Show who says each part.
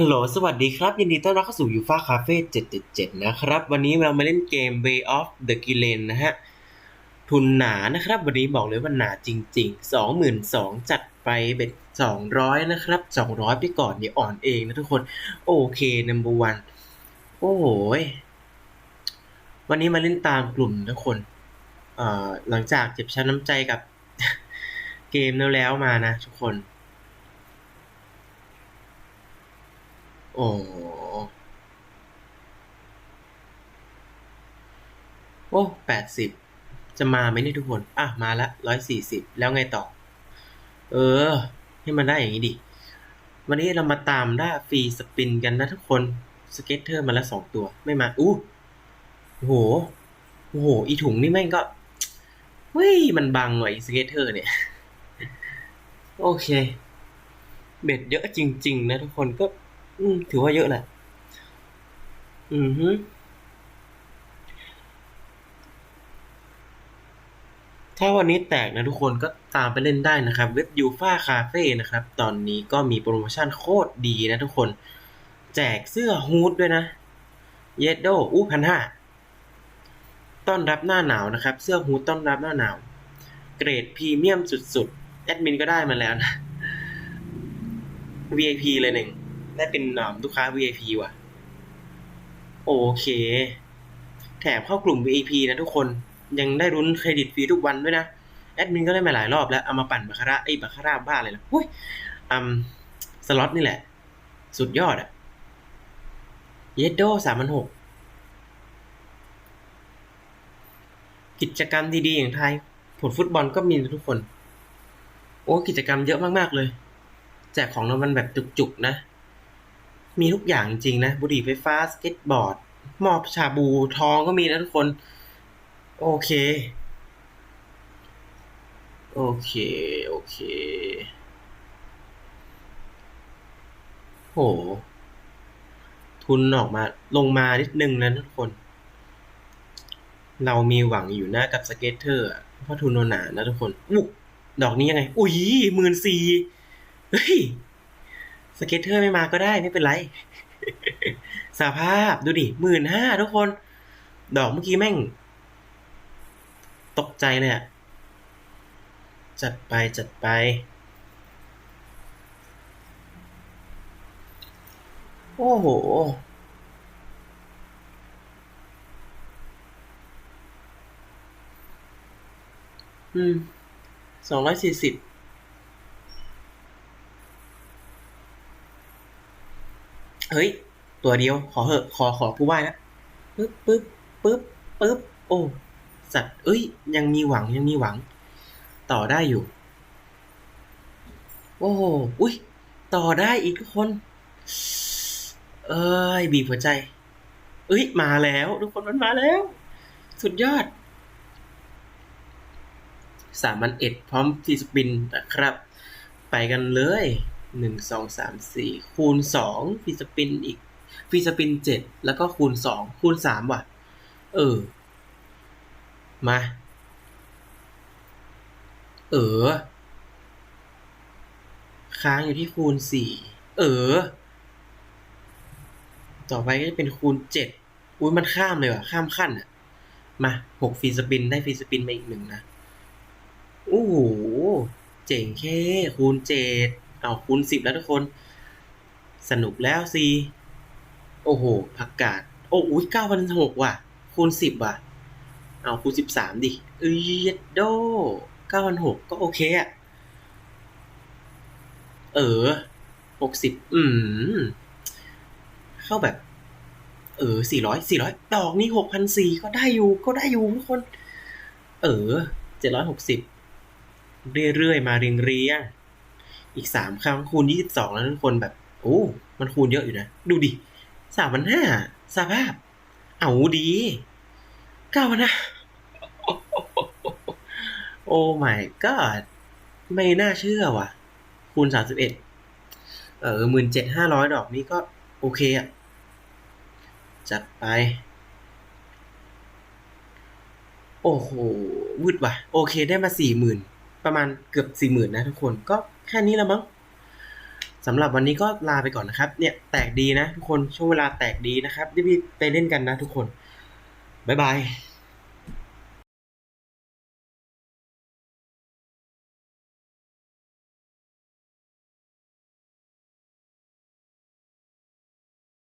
Speaker 1: ฮัลโหล สวัสดีครับ ยินดีต้อนรับเข้าสู่ยูฟ a าคาเฟ่777 นะครับ วันนี้เรามาเล่นเกม Way of the g i l e n นะฮะ ทุนหนานะครับ วันนี้บอกเลยว่าหนาจริง ๆ 22,000 จัดไปเบ็ด 200 นะครับ 200 ไปก่อนอย่อ่อนเองนะทุกคน โอเค number one โอ้โห วันนี้มาเล่นตามกลุ่มทุกคนหลังจากเจ็บช้ำน้ำใจกับเกมแล้วแล้วมานะทุกคน โอ้โอ้แปดสิบ จะมาไหมเนี่ยทุกคน อะ มาละร้อยสี่สิบ แล้วไงต่อ เออ ให้มันได้อย่างนี้ดิ วันนี้เรามาตามล่าฟรีสปินกันนะทุกคน สเก็ตเทอร์มาละสองตัว ไม่มา อู้โอ้โห โอ้โห อีถุงนี่แม่งก็เฮ้ย มันบังหน่อยสเก็ตเทอร์เนี่ย โอเค เบ็ดเยอะจริง ๆ นะทุกคนก็ ถือว่าเยอะแหละ อือฮึถ้าวันนี้แตกนะทุกคนก็ตามไปเล่นได้นะครับ เว็บยูฟ่าคาเฟ่นะครับ ตอนนี้ก็มีโปรโมชั่นโคตรดีนะทุกคน แจกเสื้อฮูดด้วยนะ เยดโดอู้พันห้าต้อนรับหน้าหนาวนะครับ เสื้อฮูดต้อนรับหน้าหนาว เกรดพรีเมียมสุดๆ แอดมินก็ได้มาแล้วนะ VIP เลยหนึ่ง ได้เป็นอ่าลูกค้า VIP ว่ะ โอเค แถมเข้ากลุ่ม VIP นะทุกคนยังได้รุ้นเครดิตฟรีทุกวันด้วยนะ แอดมินก็ได้มาหลายรอบแล้ว เอามาปั่นบาคาร่าไอ้บาคาร่าบ้าเลยนะหุ้ยอืมสล็อตนี่แหละ สุดยอดอะเยดโดสามพันหกกิจกรรมดีๆอย่างไทย ผลฟุตบอลก็มีนะทุกคน โอ้ กิจกรรมเยอะมากๆเลย แจกของรางวัลแบบจุกๆนะ มีทุกอย่างจริงๆนะบุหรี่ไฟฟ้าสเก็ตบอร์ดหมอบชาบูทองก็มีนะทุกคน โอเค โอเค โอเคโหทุนออกมาลงมานิดนึงนะทุกคน เรามีหวังอยู่นะกับสเก็ตเตอร์เพราะทุนเราหนานะทุกคนอุ๊ดอกนี้ยังไง อุ้ยหมื่นสี่เฮ้ย สเก็ตเตอร์ไม่มาก็ได้ไม่เป็นไรสภาพดูดิหมื่นห้าทุกคน ดอกเมื่อกี้แม่ง ตกใจเลยอะจัดไปจัดไป โอ้โห อืมสองร้อยสี่สิบ เฮ้ย ตัวเดียว ขอเหอะ ขอขอผู้ว่านะปึ๊บปึ๊บปึ๊บปึ๊บ โอ้สัตว์ เอ้ย ยังมีหวังยังมีหวัง ต่อได้อยู่ โอ้โหอุ้ยต่อได้อีกทุกคน เอ้ย บีบหัวใจ เอ้ย มาแล้ว ทุกคนมันมาแล้ว สุดยอดสามันเอ็ดพร้อมที่สปินนะครับ ไปกันเลย หนึ่งสองสามสี่คูณสองฟีสปินอีกฟีสปินเจ็ดแล้วก็คูณสองคูณสามว่ะ เออ มา เออ ค้างอยู่ที่คูณสี่เออ ต่อไปก็จะเป็นคูณเจ็ดอุ้ยมันข้ามเลยว่ะ ข้ามขั้นอะ มาหกฟีสปินได้ฟีสปินมาอีกหนึ่งนะ โอ้โห เจ๋งแค่คูณเจ็ด เอาคูณสิบแล้วทุกคน สนุกแล้วสิโอ้โหผักกาด โอ้อุ้ยเก้าพันหกว่ะ คูณสิบว่ะ เอาคูณสิบสามดิเอ้ยโดเก้าพันหกก็โอเคอะเออหกสิบอืม เข้าแบบ เออสี่ร้อยสี่ร้อยดอกนี้หกพันสี่ก็ได้อยู่ ก็ได้อยู่ทุกคน เออเจ็ดร้อยหกสิบเรื่อยๆ มาเรียงเรียง อีกสามครั้งคูณยี่สิบสองแล้วทุกคนแบบ โอ้ มันคูณเยอะอยู่นะ ดูดิสามพันห้าสภาพ เอาดีเก้าพันห้าโอ้ my god ไม่น่าเชื่อว่ะ คูณสามสิบเอ็ดเออหมื่นเจ็ดห้าร้อยดอกนี้ก็โอเคอะจัดไป โอ้โหวืดว่ะ โอเคได้มาสี่หมื่นประมาณเกือบสี่หมื่นนะทุกคนก็ แค่นี้แล้วมั้งสำหรับวันนี้ก็ลาไปก่อนนะครับ เนี่ยแตกดีนะทุกคนช่วงเวลาแตกดีนะครับรีบไปเล่นกันนะทุกคนบ๊ายบาย